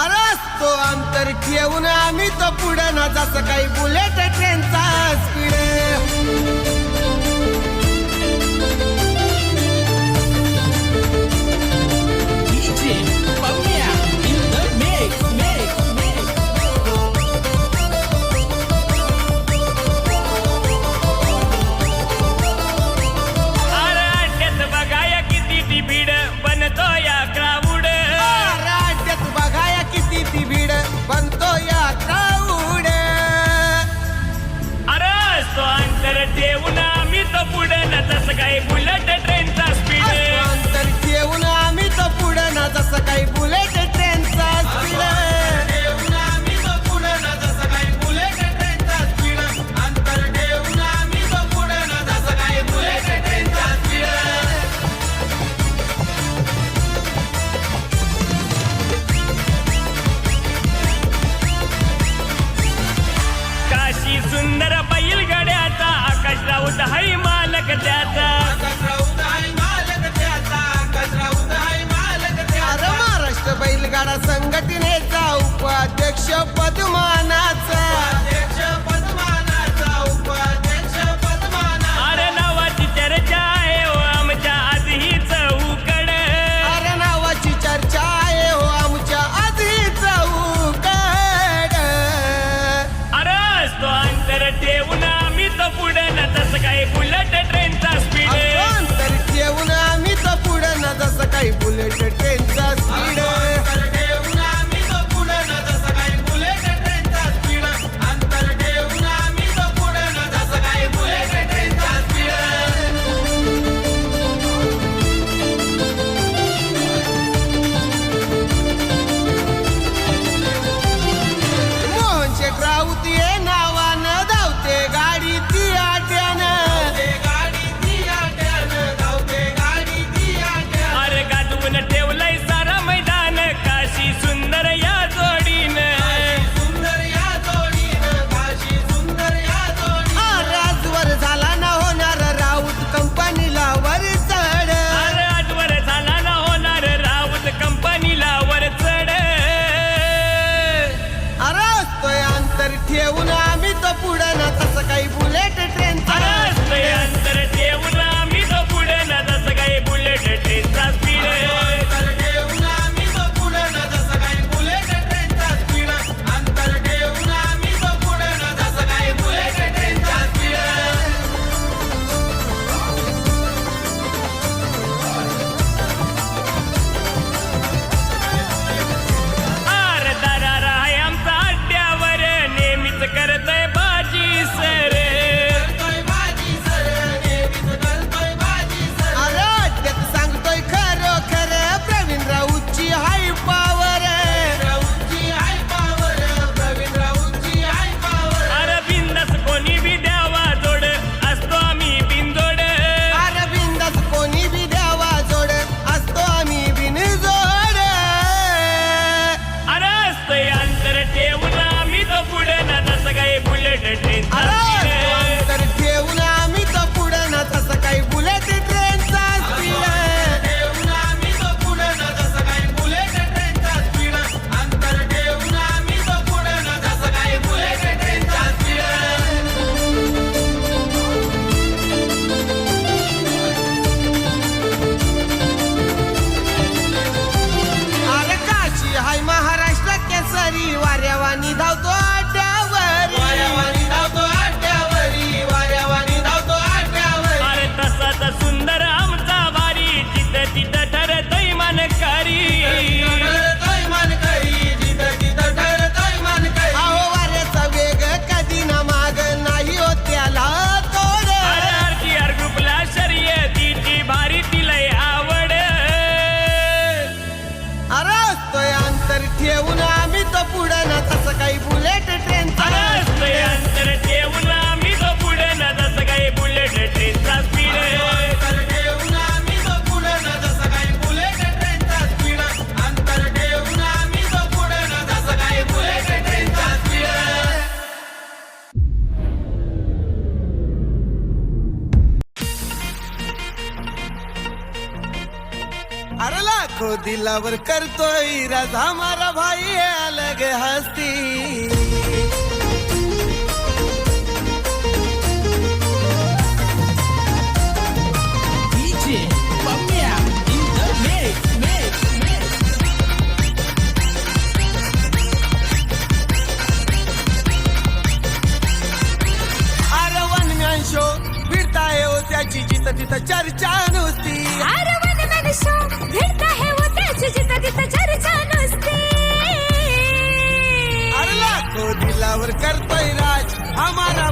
अरस्तो अंतर ठेवून आम्ही तो पुढे ना जसं काही बुलेट ट्रेनचा स्पीड किती सुंदर बैलगड्याचा. आकाश राऊत हाय मालक त्याचा. महाराष्ट्र बैलगाडा संघटनेचा उपाध्यक्ष पदमानाचा. येऊन आम्ही तो पुढं ना तसं काही बुलेट लाखो दिलावर करतोय राजा हमारा भाई अलग हस्ती. शो फिरता येऊ त्याची जिथं तिथं चर्चा नुसती. अरे वन शो फिरता लाखो दिलावर करतोय राज हमारा